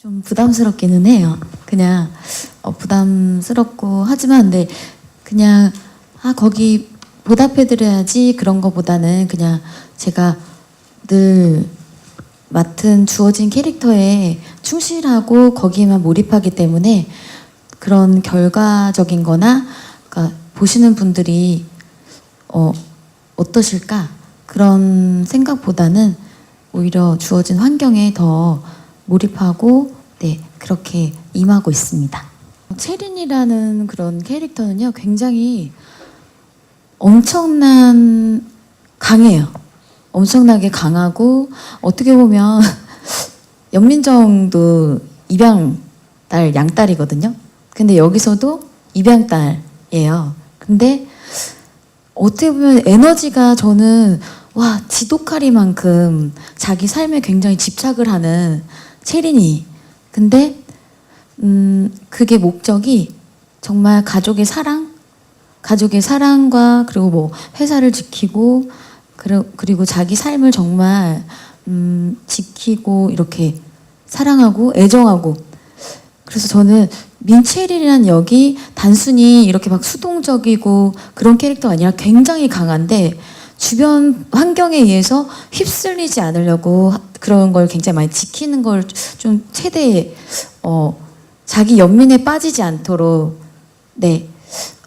좀 부담스럽기는 해요. 그냥 어, 부담스럽고 하지만 근데 그냥 아 거기 보답해드려야지 그런 거보다는 그냥 제가 늘 맡은 주어진 캐릭터에 충실하고 거기에만 몰입하기 때문에 그런 결과적인 거나 그러니까 보시는 분들이 어, 어떠실까 그런 생각보다는 오히려 주어진 환경에 더 몰입하고 네 그렇게 임하고 있습니다. 체린이라는 그런 캐릭터는요 굉장히 엄청난 강해요. 엄청나게 강하고 어떻게 보면 연민정도 입양 딸 양딸이거든요. 근데 여기서도 입양 딸이에요. 근데 어떻게 보면 에너지가 저는 와 지독하리만큼 자기 삶에 굉장히 집착을 하는 체린이. 근데 음 그게 목적이 정말 가족의 사랑? 가족의 사랑과 그리고 뭐 회사를 지키고 그리- 그리고 자기 삶을 정말 음 지키고 이렇게 사랑하고 애정하고. 그래서 저는 민체린이라는 역이 단순히 이렇게 막 수동적이고 그런 캐릭터가 아니라 굉장히 강한데 주변 환경에 의해서 휩쓸리지 않으려고 하- 그런 걸 굉장히 많이 지키는 걸 좀 최대 어 자기 연민에 빠지지 않도록 네.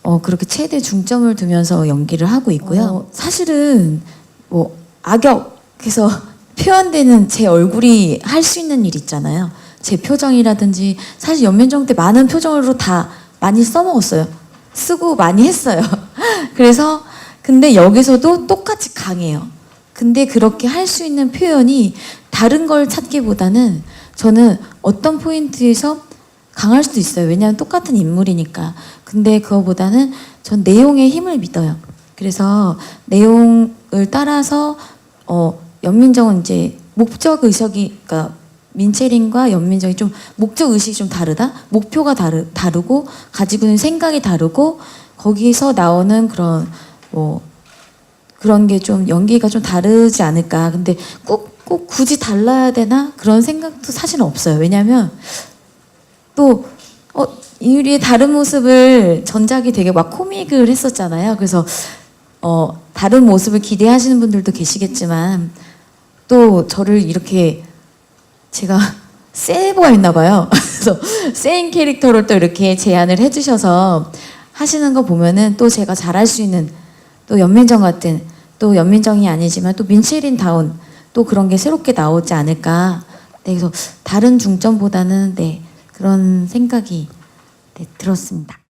어 그렇게 최대 중점을 두면서 연기를 하고 있고요. 어, 사실은 뭐 악역에서 표현되는 제 얼굴이 할 수 있는 일 있잖아요. 제 표정이라든지 사실 연면정 때 많은 표정으로 다 많이 써먹었어요. 쓰고 많이 했어요. 그래서 근데 여기서도 똑같이 강해요. 근데 그렇게 할 수 있는 표현이 다른 걸 찾기보다는 저는 어떤 포인트에서 강할 수도 있어요. 왜냐하면 똑같은 인물이니까. 근데 그거보다는 전 내용의 힘을 믿어요. 그래서 내용을 따라서 어, 연민정은 이제 목적 의식이 그러니까 민채린과 연민정이 좀 목적 의식이 좀 다르다. 목표가 다르 다르고 가지고 있는 생각이 다르고 거기서 나오는 그런 뭐 그런 게 좀 연기가 좀 다르지 않을까. 근데 꼭, 꼭 굳이 달라야 되나? 그런 생각도 사실은 없어요. 왜냐면 또, 어, 이유리의 다른 모습을 전작이 되게 막 코믹을 했었잖아요. 그래서, 어, 다른 모습을 기대하시는 분들도 계시겠지만 또 저를 이렇게 제가 세보가 있나 봐요. 그래서 세인 캐릭터를 또 이렇게 제안을 해주셔서 하시는 거 보면은 또 제가 잘할 수 있는 또 연민정 같은 또 연민정이 아니지만 또 민채린 다운 또 그런 게 새롭게 나오지 않을까. 네, 그래서 다른 중점보다는 네 그런 생각이 네, 들었습니다.